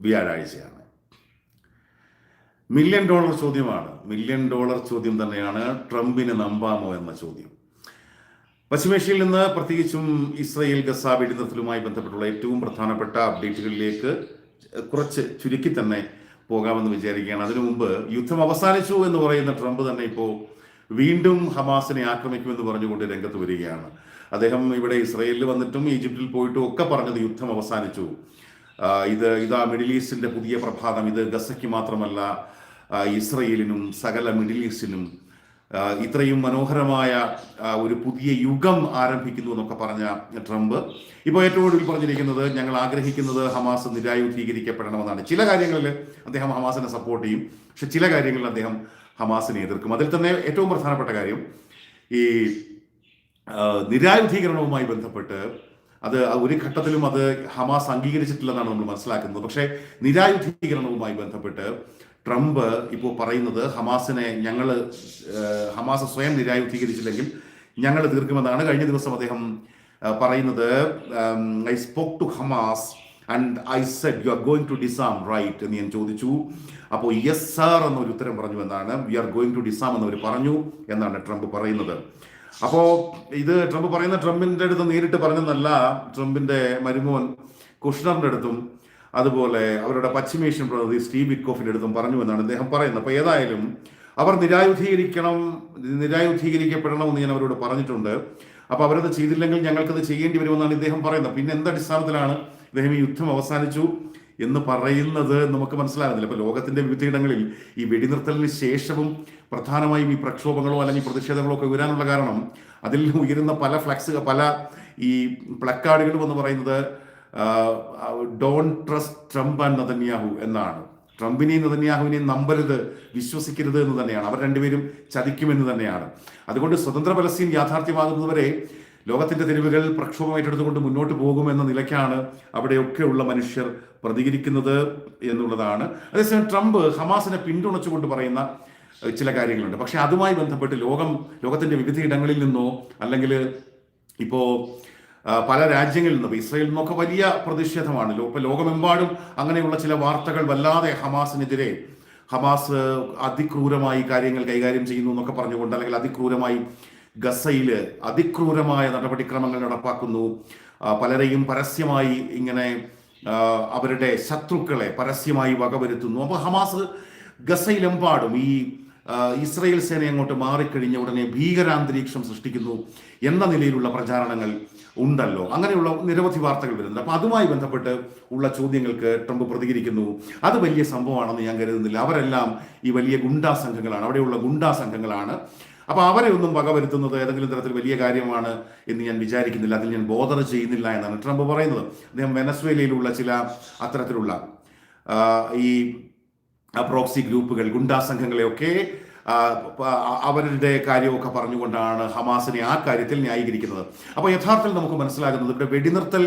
വ്യാഴാഴ്ചയാണ് million dollar ചോദ്യമാണ്. Million dollar ചോദ്യം തന്നെയാണ് ട്രംപിന് നമ്പാമോ എന്ന ചോദ്യം. പശ്ചിമേഷ്യയിൽ നിന്ന് പ്രത്യേകിച്ചും ഇസ്രയേൽ ഗസ വെടിനിർത്തലുമായി ബന്ധപ്പെട്ടുള്ള ഏറ്റവും പ്രധാനപ്പെട്ട അപ്ഡേറ്റുകളിലേക്ക് കുറച്ച് ചുരുക്കി തന്നെ പോകാമെന്ന് വിചാരിക്കുകയാണ്. അതിനു മുമ്പ് യുദ്ധം അവസാനിച്ചു എന്ന് പറയുന്ന ട്രംപ് തന്നെ ഇപ്പോൾ വീണ്ടും ഹമാസിനെ ആക്രമിക്കുമെന്ന് പറഞ്ഞുകൊണ്ട് രംഗത്ത് വരികയാണ്. അദ്ദേഹം ഇവിടെ ഇസ്രയേലിൽ വന്നിട്ടും ഈജിപ്തിൽ പോയിട്ടും ഒക്കെ പറഞ്ഞത് യുദ്ധം അവസാനിച്ചു. ഇത് ഇതാ മിഡിൽ ഈസ്റ്റിന്റെ പുതിയ പ്രഭാതം. ഇത് ഗസയ്ക്ക് മാത്രമല്ല ഇസ്രയേലിനും സകല മിഡിൽ ഈസ്റ്റിനും ഇത്രയും മനോഹരമായ ഒരു പുതിയ യുഗം ആരംഭിക്കുന്നു എന്നൊക്കെ പറഞ്ഞ ട്രംപ്. ഇപ്പോൾ ഏറ്റവും ഒടുവിൽ പറഞ്ഞിരിക്കുന്നത് ഞങ്ങൾ ആഗ്രഹിക്കുന്നത് ഹമാസ് നിരായുധീകരിക്കപ്പെടണമെന്നാണ്. ചില കാര്യങ്ങളിൽ അദ്ദേഹം ഹമാസിനെ സപ്പോർട്ട് ചെയ്യും. പക്ഷെ ചില കാര്യങ്ങളിൽ അദ്ദേഹം ഹമാസിനെ എതിർക്കും. അതിൽ തന്നെ ഏറ്റവും പ്രധാനപ്പെട്ട കാര്യം ഈ നിരായുധീകരണവുമായി ബന്ധപ്പെട്ട് അത് ഒരു ഘട്ടത്തിലും അത് ഹമാസ് അംഗീകരിച്ചിട്ടില്ലെന്നാണ് നമ്മൾ മനസ്സിലാക്കുന്നത്. പക്ഷേ നിരായുധീകരണവുമായി ബന്ധപ്പെട്ട് ട്രംപ് ഇപ്പോൾ പറയുന്നത് ഹമാസിനെ ഞങ്ങൾ ഹമാസ് സ്വയം നിരായുധീകരിച്ചില്ലെങ്കിൽ ഞങ്ങൾ തീർക്കുമെന്നാണ് കഴിഞ്ഞ ദിവസം അദ്ദേഹം പറയുന്നത്. I spoke to Hamas and I said you are going to disarm right എന്ന് ഞാൻ ചോദിച്ചു. അപ്പോൾ യെസ് സാർ എന്നൊരു ഉത്തരം പറഞ്ഞു എന്നാണ്. We are going to disarm എന്നവർ പറഞ്ഞു എന്നാണ് ട്രംപ് പറയുന്നത്. അപ്പോ ഇത് ട്രംപ് പറയുന്ന ട്രംപിന്റെ അടുത്ത് നേരിട്ട് പറഞ്ഞെന്നല്ല ട്രംപിന്റെ മരുമോൻ കുഷ്ണറിന്റെ അടുത്തും അതുപോലെ അവരുടെ പശ്ചിമേഷ്യൻ പ്രതിനിധി സ്റ്റീവ് ബിക്കോഫിന്റെ അടുത്തും പറഞ്ഞു എന്നാണ് അദ്ദേഹം പറയുന്നത്. അപ്പൊ ഏതായാലും അവർ നിരായുധീകരിക്കണം നിരായുധീകരിക്കപ്പെടണം എന്ന് ഞാൻ അവരോട് പറഞ്ഞിട്ടുണ്ട്. അപ്പൊ അവരത് ചെയ്തില്ലെങ്കിൽ ഞങ്ങൾക്കത് ചെയ്യേണ്ടി വരുമെന്നാണ് ഇദ്ദേഹം പറയുന്നത്. പിന്നെ എന്ത് അടിസ്ഥാനത്തിലാണ് ഇദ്ദേഹം ഈ യുദ്ധം അവസാനിച്ചു? എന്ന് പറയുന്നത് നമുക്ക് മനസ്സിലാകുന്നില്ല. ഇപ്പൊ ലോകത്തിന്റെ വിവിധയിടങ്ങളിൽ ഈ വെടിനിർത്തലിന് ശേഷവും പ്രധാനമായും ഈ പ്രക്ഷോഭങ്ങളോ അല്ലെങ്കിൽ പ്രതിഷേധങ്ങളോ ഒക്കെ ഉയരാനുള്ള കാരണം അതിൽ ഉയരുന്ന പല ഫ്ലക്സ് പല ഈ പ്ലക്കാർഡുകളും എന്ന് പറയുന്നത് don't trust Trump and Netanyahu എന്നാണ്. ട്രംപിനെയും നതന്യാഹുവിനെയും നമ്പരുത് വിശ്വസിക്കരുത് എന്ന് തന്നെയാണ്. അവർ രണ്ടുപേരും ചതിക്കുമെന്ന് തന്നെയാണ്. അതുകൊണ്ട് സ്വതന്ത്ര പലസ്തീൻ യാഥാർത്ഥ്യമാകുന്നതുവരെ ലോകത്തിന്റെ തെരുവുകൾ പ്രക്ഷോഭം ഏറ്റെടുത്തുകൊണ്ട് മുന്നോട്ട് പോകുമെന്ന നിലയ്ക്കാണ് അവിടെയൊക്കെയുള്ള മനുഷ്യർ പ്രതികരിക്കുന്നത് എന്നുള്ളതാണ്. അതേസമയം ട്രംപ് ഹമാസിനെ പിന്തുണച്ചുകൊണ്ട് പറയുന്ന ചില കാര്യങ്ങളുണ്ട്. പക്ഷെ അതുമായി ബന്ധപ്പെട്ട് ലോകം ലോകത്തിന്റെ വിവിധ ഇടങ്ങളിൽ നിന്നോ അല്ലെങ്കിൽ ഇപ്പോ പല രാജ്യങ്ങളിൽ നിന്നും ഇസ്രയേലിൽ നിന്നൊക്കെ വലിയ പ്രതിഷേധമാണ്. ഇപ്പൊ ലോകമെമ്പാടും അങ്ങനെയുള്ള ചില വാർത്തകൾ വല്ലാതെ ഹമാസിനെതിരെ ഹമാസ് അതിക്രൂരമായി കാര്യങ്ങൾ കൈകാര്യം ചെയ്യുന്നു എന്നൊക്കെ പറഞ്ഞുകൊണ്ട് അല്ലെങ്കിൽ അതിക്രൂരമായി ഗസയിൽ അതിക്രൂരമായ നടപടിക്രമങ്ങൾ നടപ്പാക്കുന്നു. പലരെയും പരസ്യമായി ഇങ്ങനെ അവരുടെ ശത്രുക്കളെ പരസ്യമായി വകവരുത്തുന്നു. അപ്പോൾ ഹമാസ് ഗസയിലെമ്പാടും ഈ ഇസ്രയേൽ സേന അങ്ങോട്ട് മാറിക്കഴിഞ്ഞ ഉടനെ ഭീകരാന്തരീക്ഷം സൃഷ്ടിക്കുന്നു എന്ന നിലയിലുള്ള പ്രചാരണങ്ങൾ ഉണ്ടല്ലോ. അങ്ങനെയുള്ള നിരവധി വാർത്തകൾ വരുന്നുണ്ട്. അപ്പൊ അതുമായി ബന്ധപ്പെട്ട് ഉള്ള ചോദ്യങ്ങൾക്ക് ട്രംപ് പ്രതികരിക്കുന്നു. അത് വലിയ സംഭവമാണെന്ന് ഞാൻ കരുതുന്നില്ല. അവരെല്ലാം ഈ വലിയ ഗുണ്ടാ സംഘങ്ങളാണ്. അവിടെയുള്ള ഗുണ്ടാ സംഘങ്ങളാണ് അപ്പൊ അവരെ ഒന്നും വകവരുത്തുന്നത് ഏതെങ്കിലും തരത്തിൽ വലിയ കാര്യമാണ് എന്ന് ഞാൻ വിചാരിക്കുന്നില്ല. അതിൽ ഞാൻ ബോധർ ചെയ്യുന്നില്ല എന്നാണ് ട്രംപ് പറയുന്നത്. അദ്ദേഹം വെനസ്വേലയിലുള്ള ചില അത്തരത്തിലുള്ള ഈ പ്രോക്സി ഗ്രൂപ്പുകൾ ഗുണ്ടാ സംഘങ്ങളെയൊക്കെ അവരുടെ കാര്യമൊക്കെ പറഞ്ഞുകൊണ്ടാണ് ഹമാസിനെ ആ കാര്യത്തിൽ ന്യായീകരിക്കുന്നത്. അപ്പോൾ യഥാർത്ഥത്തിൽ നമുക്ക് മനസ്സിലാകുന്നത് ഇവിടെ വെടിനിർത്തൽ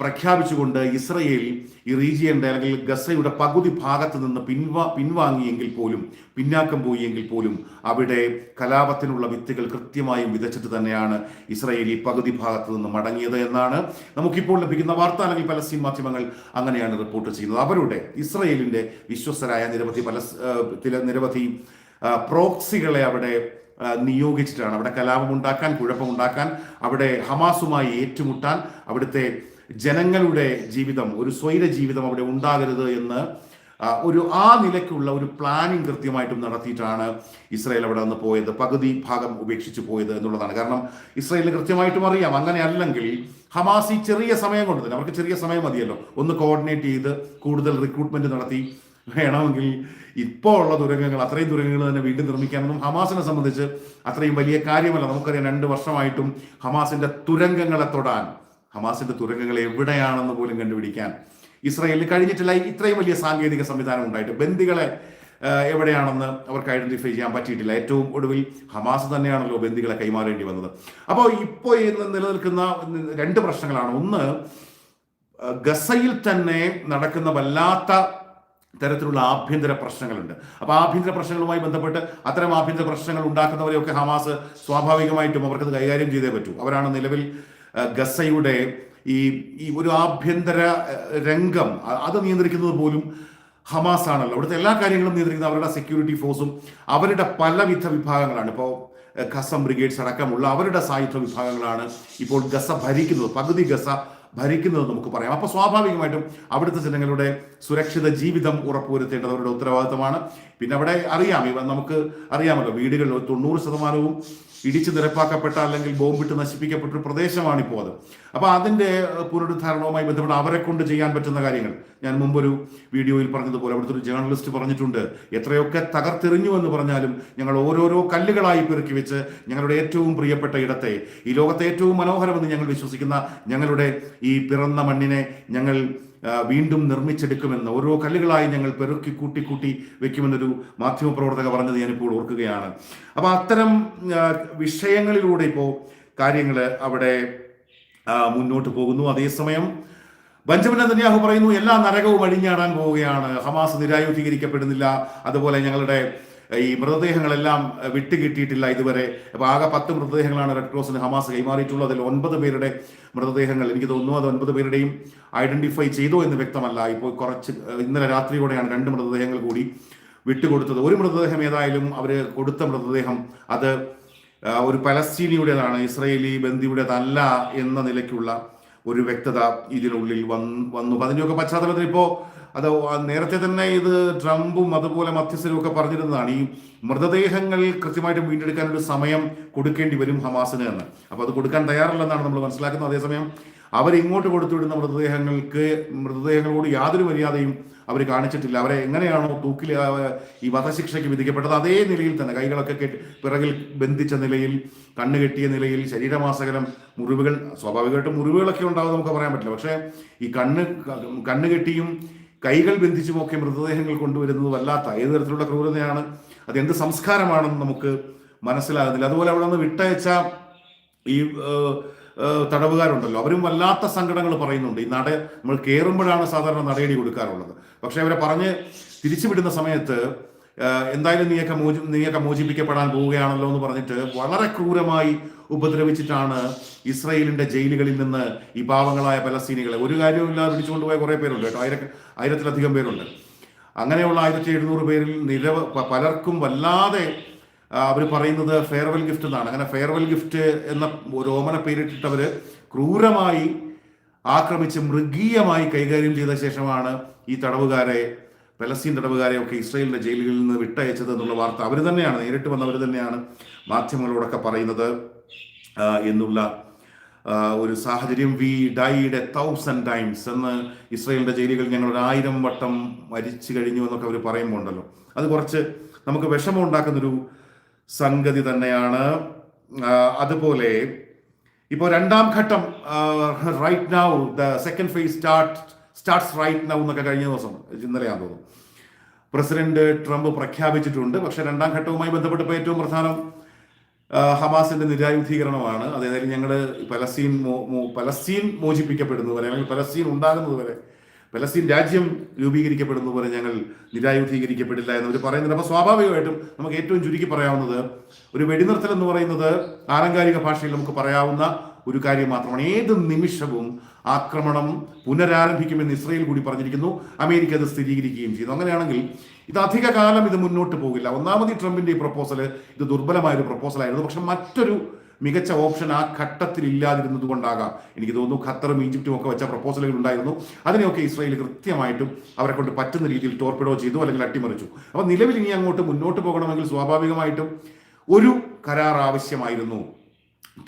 പ്രഖ്യാപിച്ചുകൊണ്ട് ഇസ്രയേൽ ഈ റീജിയന്റെ അല്ലെങ്കിൽ ഗസയുടെ പകുതി ഭാഗത്ത് നിന്ന് പിൻവാ പിൻവാങ്ങിയെങ്കിൽ പോലും പിന്നാക്കം പോയെങ്കിൽ പോലും അവിടെ കലാപത്തിനുള്ള വിത്തുകൾ കൃത്യമായും വിതച്ചിട്ട് തന്നെയാണ് ഇസ്രയേൽ ഈ പകുതി ഭാഗത്ത് നിന്ന് മടങ്ങിയത് എന്നാണ് നമുക്കിപ്പോൾ ലഭിക്കുന്ന വാർത്ത. അല്ലെങ്കിൽ പലസ്തീൻ മാധ്യമങ്ങൾ അങ്ങനെയാണ് റിപ്പോർട്ട് ചെയ്യുന്നത്. അവരുടെ ഇസ്രയേലിന്റെ വിശ്വസ്തരായ നിരവധി പല ചില നിരവധി പ്രോക്സികളെ അവിടെ നിയോഗിച്ചിട്ടാണ്. അവിടെ കലാപമുണ്ടാക്കാൻ കുഴപ്പമുണ്ടാക്കാൻ അവിടെ ഹമാസുമായി ഏറ്റുമുട്ടാൻ അവിടുത്തെ ജനങ്ങളുടെ ജീവിതം ഒരു സ്വൈര ജീവിതം അവിടെ ഉണ്ടാകരുത് എന്ന് ഒരു ആ നിലയ്ക്കുള്ള ഒരു പ്ലാനിങ് കൃത്യമായിട്ടും നടത്തിയിട്ടാണ് ഇസ്രായേൽ അവിടെ നിന്ന് പോയത് പകുതി ഭാഗം ഉപേക്ഷിച്ച് പോയത് എന്നുള്ളതാണ്. കാരണം ഇസ്രായേലിന് കൃത്യമായിട്ടും അറിയാം അങ്ങനെ അല്ലെങ്കിൽ ഹമാസി ചെറിയ സമയം കൊണ്ട് തന്നെ അവർക്ക് ചെറിയ സമയം മതിയല്ലോ ഒന്ന് കോർഡിനേറ്റ് ചെയ്ത് കൂടുതൽ റിക്രൂട്ട്മെന്റ് നടത്തി വേണമെങ്കിൽ ഇപ്പോൾ ഉള്ള ദുരന്തങ്ങൾ അത്രയും ദുരന്തങ്ങൾ തന്നെ വീണ്ടും നിർമ്മിക്കാനൊന്നും ഹമാസിനെ സംബന്ധിച്ച് അത്രയും വലിയ കാര്യമല്ല. നമുക്കറിയാം രണ്ട് വർഷമായിട്ടും ഹമാസിന്റെ തുരങ്കങ്ങളെ തൊടാൻ ഹമാസിന്റെ തുരങ്കങ്ങൾ എവിടെയാണെന്ന് പോലും കണ്ടുപിടിക്കാൻ ഇസ്രായേലിന് കഴിഞ്ഞിട്ടില്ല. ഇത്രയും വലിയ സാങ്കേതിക സംവിധാനം ഉണ്ടായിട്ട് ബന്ദികളെ എവിടെയാണെന്ന് അവർക്ക് ഐഡന്റിഫൈ ചെയ്യാൻ പറ്റിയിട്ടില്ല. ഏറ്റവും ഒടുവിൽ ഹമാസ് തന്നെയാണല്ലോ ബന്ദികളെ കൈമാറേണ്ടി വന്നത്. അപ്പോൾ ഇപ്പോൾ ഇന്ന് നിലനിൽക്കുന്ന രണ്ട് പ്രശ്നങ്ങളാണ്. ഒന്ന് ഗസയിൽ തന്നെ നടക്കുന്ന വല്ലാത്ത തരത്തിലുള്ള ആഭ്യന്തര പ്രശ്നങ്ങളുണ്ട്. അപ്പൊ ആഭ്യന്തര പ്രശ്നങ്ങളുമായി ബന്ധപ്പെട്ട് അത്തരം ആഭ്യന്തര പ്രശ്നങ്ങൾ ഉണ്ടാക്കുന്നവരെയൊക്കെ ഹമാസ് സ്വാഭാവികമായിട്ടും അവർക്കത് കൈകാര്യം ചെയ്തേ പറ്റൂ. അവരാണ് നിലവിൽ ഗസയുടെ ഈ ഈ ഒരു ആഭ്യന്തര രംഗം അത് നിയന്ത്രിക്കുന്നത് പോലും ഹമാസ് ആണല്ലോ അവിടുത്തെ എല്ലാ കാര്യങ്ങളും നിയന്ത്രിക്കുന്നത് അവരുടെ സെക്യൂരിറ്റി ഫോഴ്സും അവരുടെ പലവിധ വിഭാഗങ്ങളാണ്. ഇപ്പോൾ ഖസം ബ്രിഗേഡ്സ് അടക്കമുള്ള അവരുടെ സായുധ വിഭാഗങ്ങളാണ് ഇപ്പോൾ ഗസ ഭരിക്കുന്നത്. പകുതി ഗസ ഭരിക്കുന്നത് നമുക്ക് പറയാം. അപ്പോൾ സ്വാഭാവികമായിട്ടും അവിടുത്തെ ജനങ്ങളുടെ സുരക്ഷിത ജീവിതം ഉറപ്പുവരുത്തേണ്ടത് അവരുടെ ഉത്തരവാദിത്തമാണ്. പിന്നെ അവിടെ അറിയാം. ഇവ നമുക്ക് അറിയാമല്ലോ വീടുകളിൽ തൊണ്ണൂറ് ശതമാനവും ഇടിച്ചു നിരപ്പാക്കപ്പെട്ട അല്ലെങ്കിൽ ബോംബിട്ട് നശിപ്പിക്കപ്പെട്ട ഒരു പ്രദേശമാണ് ഇപ്പോൾ അത് അപ്പോൾ അതിന്റെ പുനരുദ്ധാരണവുമായി ബന്ധപ്പെട്ട് അവരെ കൊണ്ട് ചെയ്യാൻ പറ്റുന്ന കാര്യങ്ങൾ. ഞാൻ മുമ്പൊരു വീഡിയോയിൽ പറഞ്ഞതുപോലെ അവിടുത്തെ ഒരു ജേർണലിസ്റ്റ് പറഞ്ഞിട്ടുണ്ട് എത്രയൊക്കെ തകർത്തെറിഞ്ഞു എന്ന് പറഞ്ഞാലും ഞങ്ങൾ ഓരോരോ കല്ലുകളായി പെറുക്കി വെച്ച് ഞങ്ങളുടെ ഏറ്റവും പ്രിയപ്പെട്ട ഇടത്തെ ഈ ലോകത്തെ ഏറ്റവും മനോഹരമെന്ന് ഞങ്ങൾ വിശ്വസിക്കുന്ന ഞങ്ങളുടെ ഈ പിറന്ന മണ്ണിനെ ഞങ്ങൾ വീണ്ടും നിർമ്മിച്ചെടുക്കുമെന്ന് ഓരോ കല്ലുകളായി ഞങ്ങൾ പെറുക്കി കൂട്ടി കൂട്ടി വെക്കുമെന്നൊരു മാധ്യമപ്രവർത്തക പറഞ്ഞത് ഞാനിപ്പോൾ ഓർക്കുകയാണ്. അപ്പോൾ അത്തരം വിഷയങ്ങളിലൂടെ ഇപ്പോൾ കാര്യങ്ങൾ അവിടെ മുന്നോട്ട് പോകുന്നു. അതേസമയം ബഞ്ചമിൻ നെതന്യാഹു പറയുന്നു എല്ലാ നരകവും അഴിഞ്ഞാടാൻ പോവുകയാണ്. ഹമാസ് നിരായുധീകരിക്കപ്പെടുന്നില്ല. അതുപോലെ ഞങ്ങളുടെ ഈ മൃതദേഹങ്ങളെല്ലാം വിട്ടുകിട്ടിയിട്ടില്ല ഇതുവരെ. അപ്പോൾ ആകെ പത്ത് മൃതദേഹങ്ങളാണ് റെഡ് ക്രോസിന് ഹമാസ് കൈമാറിയിട്ടുള്ളത്. അതിൽ ഒൻപത് പേരുടെ മൃതദേഹങ്ങൾ എനിക്ക് തോന്നുന്നു അത് ഒൻപത് പേരുടെയും ഐഡന്റിഫൈ ചെയ്തോ എന്ന് വ്യക്തമല്ല. ഇപ്പോൾ കുറച്ച് ഇന്നലെ രാത്രിയോടെയാണ് രണ്ട് മൃതദേഹങ്ങൾ കൂടി വിട്ടുകൊടുത്തത്. ഒരു മൃതദേഹം ഏതായാലും അവർ കൊടുത്ത മൃതദേഹം അത് ഒരു പലസ്തീനിയുടേതാണ്. ഇസ്രയേലി ബന്ധിയുടേതല്ല എന്ന നിലയ്ക്കുള്ള ഒരു വ്യക്തത ഇതിനുള്ളിൽ വന്നു വന്നു. അതിന്റെയൊക്കെ പശ്ചാത്തലത്തിൽ ഇപ്പോൾ അത് നേരത്തെ തന്നെ ഇത് ട്രംപും അതുപോലെ മധ്യസ്ഥരും ഒക്കെ പറഞ്ഞിരുന്നതാണ് ഈ മൃതദേഹങ്ങൾ കൃത്യമായിട്ട് വീണ്ടെടുക്കാൻ ഒരു സമയം കൊടുക്കേണ്ടി വരും ഹമാസിന് എന്ന്. അപ്പോൾ അത് കൊടുക്കാൻ തയ്യാറല്ലെന്നാണ് നമ്മൾ മനസ്സിലാക്കുന്നത്. അതേസമയം അവർ ഇങ്ങോട്ട് കൊടുത്തുവിടുന്ന മൃതദേഹങ്ങൾക്ക് മൃതദേഹങ്ങളോട് യാതൊരു മര്യാദയും അവർ കാണിച്ചിട്ടില്ല. അവരെ എങ്ങനെയാണോ തൂക്കിൽ ഈ വധശിക്ഷയ്ക്ക് വിധിക്കപ്പെട്ടത് അതേ നിലയിൽ തന്നെ കൈകളൊക്കെ കെട്ടി പിറകിൽ ബന്ധിച്ച നിലയിൽ കണ്ണ് കെട്ടിയ നിലയിൽ ശരീരമാസകലം മുറിവുകൾ സ്വാഭാവികമായിട്ടും മുറിവുകളൊക്കെ ഉണ്ടാവും നമുക്ക് പറയാൻ പറ്റില്ല. പക്ഷേ ഈ കണ്ണ് കണ്ണുകെട്ടിയും കണ്ണ് കെട്ടിയും കൈകൾ ബന്ധിച്ചുമൊക്കെ മൃതദേഹങ്ങൾ കൊണ്ടുവരുന്നത് വല്ലാത്ത ഏത് തരത്തിലുള്ള ക്രൂരതയാണ് അത് എന്ത് സംസ്കാരമാണെന്ന് നമുക്ക് മനസ്സിലാകുന്നില്ല. അതുപോലെ അവിടെ നിന്ന് വിട്ടയച്ച ഈ തടവുകാരുണ്ടല്ലോ. അവരും വല്ലാത്ത സങ്കടങ്ങൾ പറയുന്നുണ്ട്. ഈ നട നമ്മൾ കയറുമ്പോഴാണ് സാധാരണ നടയടി കൊടുക്കാറുള്ളത്. പക്ഷെ അവരെ പറഞ്ഞ് തിരിച്ചുവിടുന്ന സമയത്ത് എന്തായാലും നീയൊക്കെ മോചി നീയൊക്കെ മോചിപ്പിക്കപ്പെടാൻ പോവുകയാണല്ലോ എന്ന് പറഞ്ഞിട്ട് വളരെ ക്രൂരമായി ഉപദ്രവിച്ചിട്ടാണ് ഇസ്രയേലിന്റെ ജയിലുകളിൽ നിന്ന് ഈ പാവങ്ങളായ പലസ്തീനികളെ. ഒരു കാര്യവുമില്ലാതെ പിടിച്ചുകൊണ്ടുപോയ കുറേ പേരുണ്ട് കേട്ടോ. ആയിര ആയിരത്തിലധികം പേരുണ്ട്. അങ്ങനെയുള്ള ആയിരത്തി എഴുന്നൂറ് പേരിൽ നിരവ പലർക്കും വല്ലാതെ അവർ പറയുന്നത് ഫെയർവെൽ ഗിഫ്റ്റ് എന്നാണ്. അങ്ങനെ ഫെയർവെൽ ഗിഫ്റ്റ് എന്ന ഓമന പേരിട്ടിട്ടവർ ക്രൂരമായി ആക്രമിച്ച് മൃഗീയമായി കൈകാര്യം ചെയ്ത ശേഷമാണ് ഈ തടവുകാരെ പലസ്തീൻ തടവുകാരെ ഒക്കെ ഇസ്രയേലിന്റെ ജയിലുകളിൽ നിന്ന് വിട്ടയച്ചത് എന്നുള്ള വാർത്ത അവർ തന്നെയാണ് നേരിട്ട് വന്നവർ തന്നെയാണ് മാധ്യമങ്ങളോടൊക്കെ പറയുന്നത് എന്നുള്ള ഒരു സാഹചര്യം. We died a thousand times എന്ന് ഇസ്രയേലിന്റെ ജയിലുകളിൽ ഞങ്ങൾ ഒരു ആയിരം വട്ടം മരിച്ചു കഴിഞ്ഞു എന്നൊക്കെ അവർ പറയുമ്പോൾ ഉണ്ടല്ലോ അത് കുറച്ച് നമുക്ക് വിഷമം ഉണ്ടാക്കുന്നൊരു സംഗതി തന്നെയാണ്. അതുപോലെ ഇപ്പോൾ രണ്ടാം ഘട്ടം right now the second phase start starts right now എന്നൊക്കെ കഴിഞ്ഞ ദിവസം ഇന്നലെയാന്ന് തോന്നുന്നു. പ്രസിഡന്റ് ട്രംപ് പ്രഖ്യാപിച്ചിട്ടുണ്ട് പക്ഷെ രണ്ടാം ഘട്ടവുമായി ബന്ധപ്പെട്ടപ്പോൾ ഏറ്റവും പ്രധാനം ഹമാസിന്റെ നിരായുധീകരണമാണ്. അതായത് ഞങ്ങൾ പലസ്തീൻ പലസ്തീൻ മോചിപ്പിക്കപ്പെടുന്നത് വരെ അല്ലെങ്കിൽ പലസ്തീൻ ഉണ്ടാകുന്നത് വരെ പലസ്തീൻ രാജ്യം രൂപീകരിക്കപ്പെടുന്നത് വരെ ഞങ്ങൾ നിരായുധീകരിക്കപ്പെടില്ല എന്നവർ പറയുന്നുണ്ട്. അപ്പോൾ സ്വാഭാവികമായിട്ടും നമുക്ക് ഏറ്റവും ചുരുക്കി പറയാവുന്നത് ഒരു വെടിനിർത്തൽ എന്ന് പറയുന്നത് ആലങ്കാരിക ഭാഷയിൽ നമുക്ക് പറയാവുന്ന ഒരു കാര്യം മാത്രമാണ്. ഏത് നിമിഷവും ആക്രമണം പുനരാരംഭിക്കുമെന്ന് ഇസ്രയേൽ കൂടി പറഞ്ഞിരിക്കുന്നു. അമേരിക്ക അത് സ്ഥിരീകരിക്കുകയും ചെയ്തു അങ്ങനെയാണെങ്കിൽ ഇത് അധിക കാലം ഇത് മുന്നോട്ട് പോകില്ല. ഒന്നാമത് ട്രംപിന്റെ ഈ പ്രപ്പോസൽ ഇത് ദുർബലമായ ഒരു പ്രപ്പോസലായിരുന്നു. പക്ഷെ മറ്റൊരു മികച്ച ഓപ്ഷൻ ആ ഘട്ടത്തിൽ ഇല്ലാതിരുന്നത് കൊണ്ടാകാം. എനിക്ക് തോന്നുന്നു ഖത്തറും ഈജിപ്തും ഒക്കെ വെച്ച പ്രപ്പോസലുകൾ ഉണ്ടായിരുന്നു. അതിനെയൊക്കെ ഇസ്രായേൽ കൃത്യമായിട്ടും അവരെ കൊണ്ട് പറ്റുന്ന രീതിയിൽ ടോർപ്പിഡോ ചെയ്തു അല്ലെങ്കിൽ അട്ടിമറിച്ചു. അപ്പോൾ നിലവിൽ ഇനി അങ്ങോട്ട് മുന്നോട്ട് പോകണമെങ്കിൽ സ്വാഭാവികമായിട്ടും ഒരു കരാർ ആവശ്യമായിരുന്നു.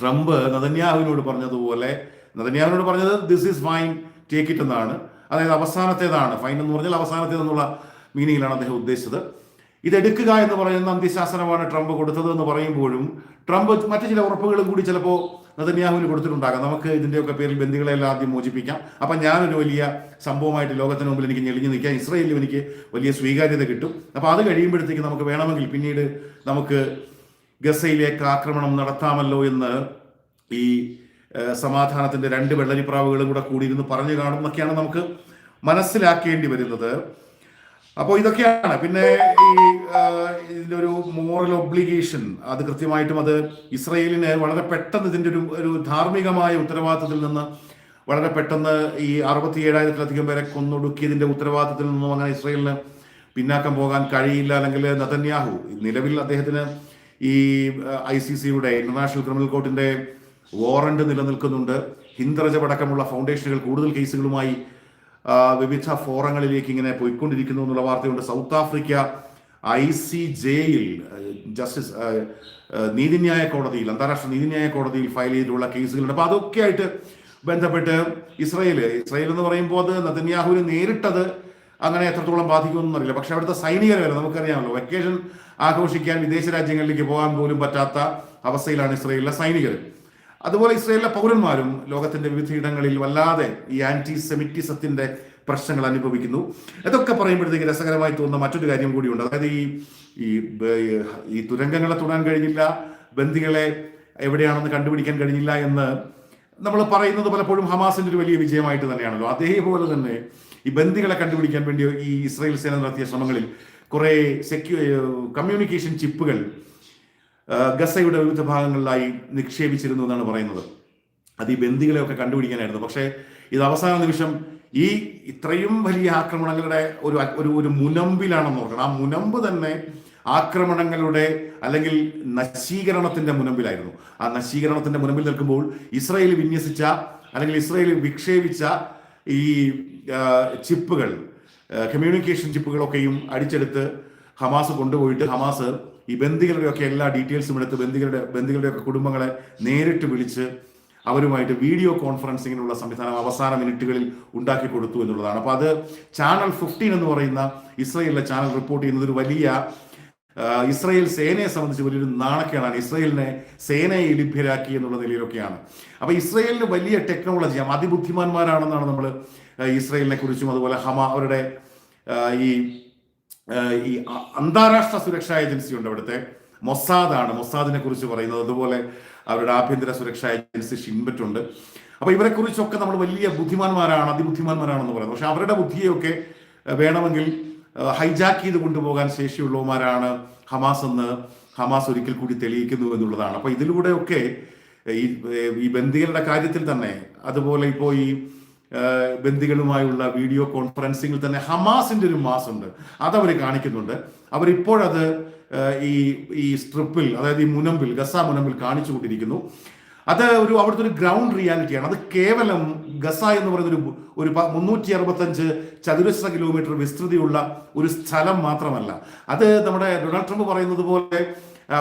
ട്രംപ് നദന്യാഹുവിനോട് പറഞ്ഞതുപോലെ നദന്യാഹുവിനോട് പറഞ്ഞത് this is fine take it എന്നാണ്. അതായത് അവസാനത്തേതാണ് ഫൈൻ എന്ന് പറഞ്ഞാൽ അവസാനത്തേതെന്നുള്ള മീനിങ്ങിലാണ് അദ്ദേഹം ഉദ്ദേശിച്ചത്. ഇതെടുക്കുക എന്ന് പറയുന്ന അന്ത്യശാസനമാണ് ട്രംപ് കൊടുത്തത് എന്ന് പറയുമ്പോഴും ട്രംപ് മറ്റു ചില ഉറപ്പുകളും കൂടി ചിലപ്പോൾ നദന്യാഹുവിന് കൊടുത്തിട്ടുണ്ടാകാം. നമുക്ക് ഇതിന്റെയൊക്കെ പേരിൽ ബന്ധികളെല്ലാം ആദ്യം മോചിപ്പിക്കാം. അപ്പം ഞാനൊരു വലിയ സംഭവമായിട്ട് ലോകത്തിന് മുമ്പിൽ എനിക്ക് ഞെളിഞ്ഞു നിൽക്കാം. ഇസ്രയേലിലും എനിക്ക് വലിയ സ്വീകാര്യത കിട്ടും. അപ്പോൾ അത് കഴിയുമ്പോഴത്തേക്ക് നമുക്ക് വേണമെങ്കിൽ പിന്നീട് നമുക്ക് ഗസയിലേക്ക് ആക്രമണം നടത്താമല്ലോ എന്ന് ഈ സമാധാനത്തിന്റെ രണ്ട് വെള്ളരിപ്രാവുകളും കൂടെ കൂടിയിരുന്ന് പറഞ്ഞു കാണും എന്നൊക്കെയാണ് നമുക്ക് മനസ്സിലാക്കേണ്ടി വരുന്നത്. അപ്പോൾ ഇതൊക്കെയാണ്. പിന്നെ ഈ ഇതിന്റെ ഒരു മോറൽ ഒബ്ലിഗേഷൻ അത് കൃത്യമായിട്ടും അത് ഇസ്രയേലിന് വളരെ പെട്ടെന്ന് ഇതിന്റെ ഒരു ഒരു ധാർമ്മികമായ ഉത്തരവാദിത്തത്തിൽ നിന്ന് വളരെ പെട്ടെന്ന് ഈ അറുപത്തി ഏഴായിരത്തിലധികം പേരെ കൊന്നൊടുക്കിയതിന്റെ ഉത്തരവാദിത്തത്തിൽ നിന്നും അങ്ങനെ ഇസ്രയേലിന് പിന്നാക്കം പോകാൻ കഴിയില്ല. അല്ലെങ്കിൽ നതന്യാഹു നിലവിൽ അദ്ദേഹത്തിന് ഈ ഐ സി സിയുടെ ഇന്റർനാഷണൽ ക്രിമിനൽ കോർട്ടിന്റെ വാറണ്ട് നിലനിൽക്കുന്നുണ്ട്. ഹിന്ദ്രജപടക്കമുള്ള ഫൗണ്ടേഷനുകൾ കൂടുതൽ കേസുകളുമായി വിവിധ ഫോറങ്ങളിലേക്ക് ഇങ്ങനെ പോയിക്കൊണ്ടിരിക്കുന്നു എന്നുള്ള വാർത്തയുണ്ട്. South Africa I C jail justice നീതിന്യായ കോടതിയിൽ അന്താരാഷ്ട്ര നീതിന്യായ കോടതിയിൽ ഫയൽ ചെയ്തിട്ടുള്ള കേസുകളുണ്ട്. അപ്പൊ അതൊക്കെ ആയിട്ട് ബന്ധപ്പെട്ട് ഇസ്രയേൽ ഇസ്രയേൽ എന്ന് പറയുമ്പോൾ അത് നതന്യാഹുവിന് നേരിട്ടത് അങ്ങനെ എത്രത്തോളം ബാധിക്കുമെന്ന് അറിയില്ല പക്ഷെ അവിടുത്തെ സൈനികർ വരെ നമുക്കറിയാമല്ലോ. വെക്കേഷൻ ആഘോഷിക്കാൻ വിദേശ രാജ്യങ്ങളിലേക്ക് പോകാൻ പോലും പറ്റാത്ത അവസ്ഥയിലാണ് ഇസ്രയേലിലെ സൈനികർ അതുപോലെ ഇസ്രയേലിലെ പൗരന്മാരും ലോകത്തിന്റെ വിവിധയിടങ്ങളിൽ വല്ലാതെ ഈ ആന്റി സെമിറ്റിസത്തിന്റെ പ്രശ്നങ്ങൾ അനുഭവിക്കുന്നു. ഇതൊക്കെ പറയുമ്പോഴത്തേക്ക് രസകരമായി തോന്നുന്ന മറ്റൊരു കാര്യം കൂടിയുണ്ട്. അതായത് ഈ ഈ ഈ തുരങ്കങ്ങളെ തുടരാൻ കഴിഞ്ഞില്ല ബന്ദികളെ എവിടെയാണെന്ന് കണ്ടുപിടിക്കാൻ കഴിഞ്ഞില്ല എന്ന് നമ്മൾ പറയുന്നത് പലപ്പോഴും ഹമാസിന്റെ ഒരു വലിയ വിജയമായിട്ട് തന്നെയാണല്ലോ. അതേപോലെ തന്നെ ഈ ബന്ദികളെ കണ്ടുപിടിക്കാൻ വേണ്ടി ഈ ഇസ്രായേൽ സേന നടത്തിയ ശ്രമങ്ങളിൽ കുറെ സെക്യൂ കമ്മ്യൂണിക്കേഷൻ ചിപ്പുകൾ ഗസയുടെ വിവിധ ഭാഗങ്ങളിലായി നിക്ഷേപിച്ചിരുന്നു എന്നാണ് പറയുന്നത്. അത് ഈ ബന്ദികളെയൊക്കെ കണ്ടുപിടിക്കാനായിരുന്നു. പക്ഷേ ഇത് അവസാന നിമിഷം ഈ ഇത്രയും വലിയ ആക്രമണങ്ങളുടെ ഒരു ഒരു ഒരു മുനമ്പിലാണെന്ന് ഓർക്കണം. ആ മുനമ്പ് തന്നെ ആക്രമണങ്ങളുടെ അല്ലെങ്കിൽ നശീകരണത്തിന്റെ മുനമ്പിലായിരുന്നു. ആ നശീകരണത്തിന്റെ മുനമ്പിൽ നിൽക്കുമ്പോൾ ഇസ്രായേൽ വിന്യസിച്ച അല്ലെങ്കിൽ ഇസ്രയേൽ വിക്ഷേപിച്ച ഈ ചിപ്പുകൾ കമ്മ്യൂണിക്കേഷൻ ചിപ്പുകളൊക്കെയും അടിച്ചെടുത്ത് ഹമാസ് കൊണ്ടുപോയിട്ട് ഹമാസ് ഈ ബന്ദികളുടെയൊക്കെ എല്ലാ ഡീറ്റെയിൽസും എടുത്ത് ബന്ദികളുടെ ബന്ദികളുടെയൊക്കെ കുടുംബങ്ങളെ നേരിട്ട് വിളിച്ച് അവരുമായിട്ട് വീഡിയോ കോൺഫറൻസിങ്ങിനുള്ള സംവിധാനം അവസാന മിനിറ്റുകളിൽ ഉണ്ടാക്കി കൊടുത്തു എന്നുള്ളതാണ്. അപ്പോൾ അത് ചാനൽ ഫിഫ്റ്റീൻ എന്ന് പറയുന്ന ഇസ്രയേലിലെ ചാനൽ റിപ്പോർട്ട് ചെയ്യുന്നത് ഒരു വലിയ ഇസ്രയേൽ സേനയെ സംബന്ധിച്ച് വലിയൊരു നാണക്കേടാണ്. ഇസ്രയേലിനെ സേനയെ ലഭ്യരാക്കി എന്നുള്ള നിലയിലൊക്കെയാണ്. അപ്പൊ ഇസ്രയേലിന് വലിയ ടെക്നോളജിയാണ് അതിബുദ്ധിമാന്മാരാണെന്നാണ് നമ്മൾ ഇസ്രയേലിനെ കുറിച്ചും അതുപോലെ ഹമ അവരുടെ ഈ ഈ അന്താരാഷ്ട്ര സുരക്ഷാ ഏജൻസി ഉണ്ട് അവിടുത്തെ. മൊസാദാണ്. മൊസാദിനെ കുറിച്ച് പറയുന്നത്. അതുപോലെ അവരുടെ ആഭ്യന്തര സുരക്ഷാ ഏജൻസി ഷിൻബറ്റ് ഉണ്ട് അപ്പൊ ഇവരെ കുറിച്ചൊക്കെ നമ്മൾ വലിയ ബുദ്ധിമാന്മാരാണ് അതിബുദ്ധിമാന്മാരാണെന്ന് പറയുന്നത്. പക്ഷെ അവരുടെ ബുദ്ധിയൊക്കെ ആ, വേണമെങ്കിൽ ഹൈജാക്ക് ചെയ്ത് കൊണ്ടുപോകാൻ ശേഷിയുള്ളവന്മാരാണ് ഹമാസ് എന്ന് ഹമാസ് ഒരിക്കൽ കൂടി തെളിയിക്കുന്നു എന്നുള്ളതാണ്. അപ്പൊ ഇതിലൂടെയൊക്കെ ഈ ഈ ബന്ദികളുടെ കാര്യത്തിൽ തന്നെ അതുപോലെ ഇപ്പോൾ ഈ ബന്ദികളുമായുള്ള വീഡിയോ കോൺഫറൻസിങ്ങിൽ തന്നെ ഹമാസിന്റെ ഒരു മാസ് ഉണ്ട് അതവർ കാണിക്കുന്നുണ്ട്. അവരിപ്പോഴത് ഈ ഈ സ്ട്രിപ്പിൽ അതായത് ഈ മുനമ്പിൽ ഗസ മുനമ്പിൽ കാണിച്ചു കൊണ്ടിരിക്കുന്നു. അത് ഒരു അവിടുത്തെ ഒരു ഗ്രൗണ്ട് റിയാലിറ്റിയാണ്. അത് കേവലം ഗസ എന്ന് പറയുന്ന ഒരു ഒരു മുന്നൂറ്റി അറുപത്തഞ്ച് ചതുരശ്ര കിലോമീറ്റർ വിസ്തൃതിയുള്ള ഒരു സ്ഥലം മാത്രമല്ല. അത് നമ്മുടെ ഡൊണാൾഡ് ട്രംപ് പറയുന്നത് പോലെ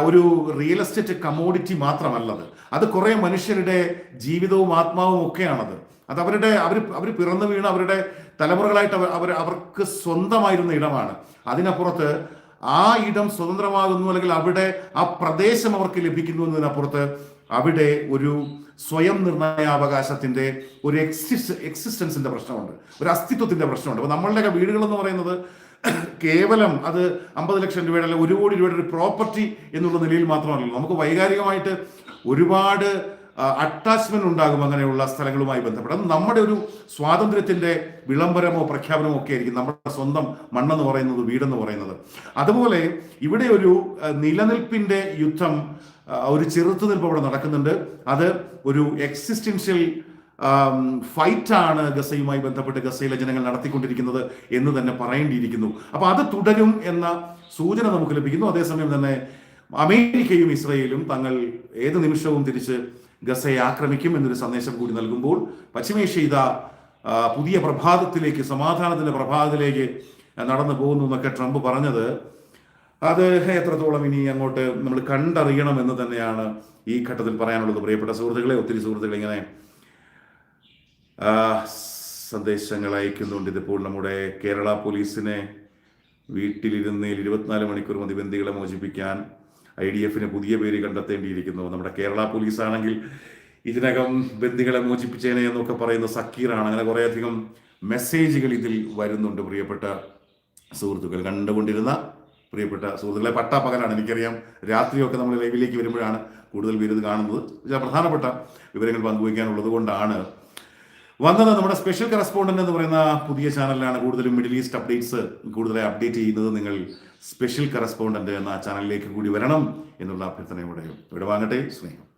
ഒരു റിയൽ എസ്റ്റേറ്റ് കമോഡിറ്റി മാത്രമല്ലത്. അത് കുറേ മനുഷ്യരുടെ ജീവിതവും ആത്മാവും ഒക്കെയാണത്. അത് അവരുടെ അവർ അവർ പിറന്നു വീണ അവരുടെ തലമുറകളായിട്ട് അവർ അവർ അവർക്ക് സ്വന്തമായിരുന്ന ഇടമാണ്. അതിനപ്പുറത്ത് ആ ഇടം സ്വതന്ത്രമാകുന്നു അല്ലെങ്കിൽ അവിടെ ആ പ്രദേശം അവർക്ക് ലഭിക്കുന്നു എന്നതിനപ്പുറത്ത് അവിടെ ഒരു സ്വയം നിർണയാവകാശത്തിന്റെ ഒരു എക്സിസ് എക്സിസ്റ്റൻസിന്റെ പ്രശ്നമുണ്ട്. ഒരു അസ്തിത്വത്തിന്റെ പ്രശ്നമുണ്ട്. അപ്പൊ നമ്മളുടെയൊക്കെ വീടുകൾ എന്ന് പറയുന്നത് കേവലം അത് അമ്പത് ലക്ഷം രൂപയുടെ അല്ലെങ്കിൽ ഒരു കോടി രൂപയുടെ ഒരു പ്രോപ്പർട്ടി എന്നുള്ള നിലയിൽ മാത്രമല്ല. നമുക്ക് വൈകാരികമായിട്ട് ഒരുപാട് അറ്റാച്ച്മെന്റ് ഉണ്ടാകും അങ്ങനെയുള്ള സ്ഥലങ്ങളുമായി ബന്ധപ്പെട്ട് നമ്മുടെ ഒരു സ്വാതന്ത്ര്യത്തിന്റെ വിളംബരമോ പ്രഖ്യാപനമോ ഒക്കെ ആയിരിക്കും നമ്മുടെ സ്വന്തം മണ്ണെന്ന് പറയുന്നത് വീടെന്ന് പറയുന്നത്. അതുപോലെ ഇവിടെ ഒരു നിലനിൽപ്പിന്റെ യുദ്ധം ഒരു ചെറുത്തുനിൽപ്പ് അവിടെ നടക്കുന്നുണ്ട്. അത് ഒരു എക്സിസ്റ്റൻഷ്യൽ ഫൈറ്റാണ് ഗസയുമായി ബന്ധപ്പെട്ട് ഗസയിലെ ജനങ്ങൾ നടത്തിക്കൊണ്ടിരിക്കുന്നത് എന്ന് തന്നെ പറയേണ്ടിയിരിക്കുന്നു. അപ്പൊ അത് തുടരും എന്ന സൂചന നമുക്ക് ലഭിക്കുന്നു. അതേസമയം തന്നെ അമേരിക്കയും ഇസ്രയേലും തങ്ങൾ ഏത് നിമിഷവും തിരിച്ച് ഗസയെ ആക്രമിക്കും എന്നൊരു സന്ദേശം കൂടി നൽകുമ്പോൾ പശ്ചിമേഷ്യ ഇതാ പുതിയ പ്രഭാതത്തിലേക്ക് സമാധാനത്തിന്റെ പ്രഭാതത്തിലേക്ക് നടന്നു പോകുന്നു എന്നൊക്കെ ട്രംപ് പറഞ്ഞത്. അത് എത്രത്തോളം ഇനി അങ്ങോട്ട് നമ്മൾ കണ്ടറിയണം എന്ന് തന്നെയാണ് ഈ ഘട്ടത്തിൽ പറയാനുള്ളത്. പ്രിയപ്പെട്ട സുഹൃത്തുക്കളെ ഒത്തിരി സുഹൃത്തുക്കൾ ഇങ്ങനെ സന്ദേശങ്ങൾ അയക്കുന്നുണ്ട്. ഇതിപ്പോൾ നമ്മുടെ കേരള പോലീസിനെ വീട്ടിലിരുന്ന് ഇരുപത്തിനാല് മണിക്കൂർ മതി ബന്ദികളെ മോചിപ്പിക്കാൻ. ഐ ഡി എഫിന് പുതിയ പേര് കണ്ടെത്തേണ്ടിയിരിക്കുന്നു. നമ്മുടെ കേരള പോലീസ് ആണെങ്കിൽ ഇതിനകം ബന്ധികളെ മോചിപ്പിച്ചേനെ എന്നൊക്കെ പറയുന്ന സക്കീറാണ്. അങ്ങനെ കുറേയധികം മെസ്സേജുകൾ ഇതിൽ വരുന്നുണ്ട് പ്രിയപ്പെട്ട സുഹൃത്തുക്കൾ. കണ്ടുകൊണ്ടിരുന്ന പ്രിയപ്പെട്ട സുഹൃത്തുക്കളെ പട്ടാപ്പകലാണ് എനിക്കറിയാം. രാത്രിയൊക്കെ നമ്മൾ ലൈവിലേക്ക് വരുമ്പോഴാണ് കൂടുതൽ പേര് ഇത് കാണുന്നത്. ചില പ്രധാനപ്പെട്ട വിവരങ്ങൾ പങ്കുവയ്ക്കാനുള്ളത് കൊണ്ടാണ് വന്നത്. നമ്മുടെ സ്പെഷ്യൽ കറസ്പോണ്ടന്റ് എന്ന് പറയുന്ന പുതിയ ചാനലിലാണ് കൂടുതലും മിഡിൽ ഈസ്റ്റ് അപ്ഡേറ്റ്സ് കൂടുതലായി അപ്ഡേറ്റ് ചെയ്യുന്നത്. നിങ്ങൾ സ്പെഷ്യൽ കറസ്പോണ്ടന്റ് എന്ന ചാനലിലേക്ക് കൂടി വരണം എന്നുള്ള അഭ്യർത്ഥനയോടെ ഇവിടെ വാങ്ങട്ടെ സ്നേഹം.